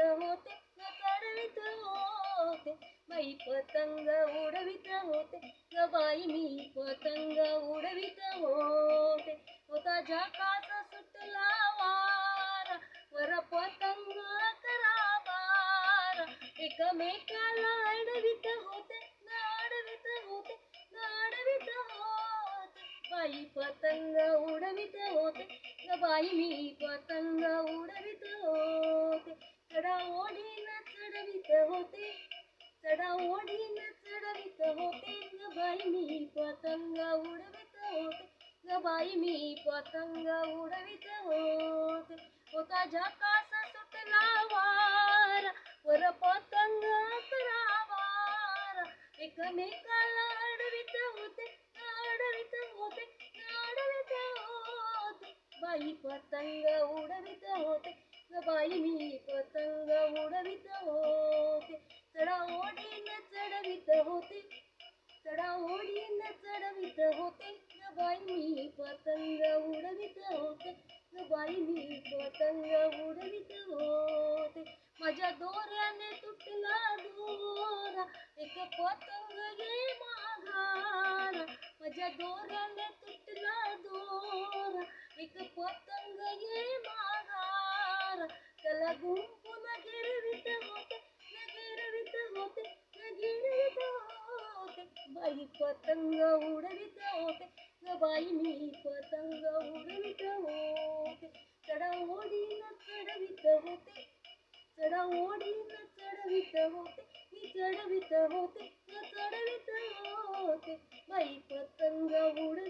होते चढवित होते. बाई पतंग उडवित होते ग बाई मी पतंग उडवित होते. होता झाकास सुटला वारा वर पतंग करा बारा. एकमेकाला अडवित होते ग अडवित होते ग अडवित होते. बाई पतंग उडवित होते ग बाई मी पतंग उडवित होते दादा ओढीन चढवित होते ग बाई मी पतंग उडवित होते. ग बाई मी पतंग उडवित होते. होता झकास सुटला वारा वर पतंग करावार एकमेकाला अडवित होते अडवित होते अडवित होते. बाई पतंग उडवित उडवित होते. ग बाई मी पतंग उडवित होते. ग बाई मी पतंग उडवित होते. माझ्या दोऱ्याने तुटला दोरा. एक पतंग गे माघारा. माझ्या दोऱ्याने तुटला दोरा. एक पतंग बाई पतंग उडवित होते ग बाई मी पतंग उडवित होते चढा ओढीन चढवित होते चढा ओढीन चढवित होते मी चढवित होते ग चढवित होते. बाई पतंग उडवित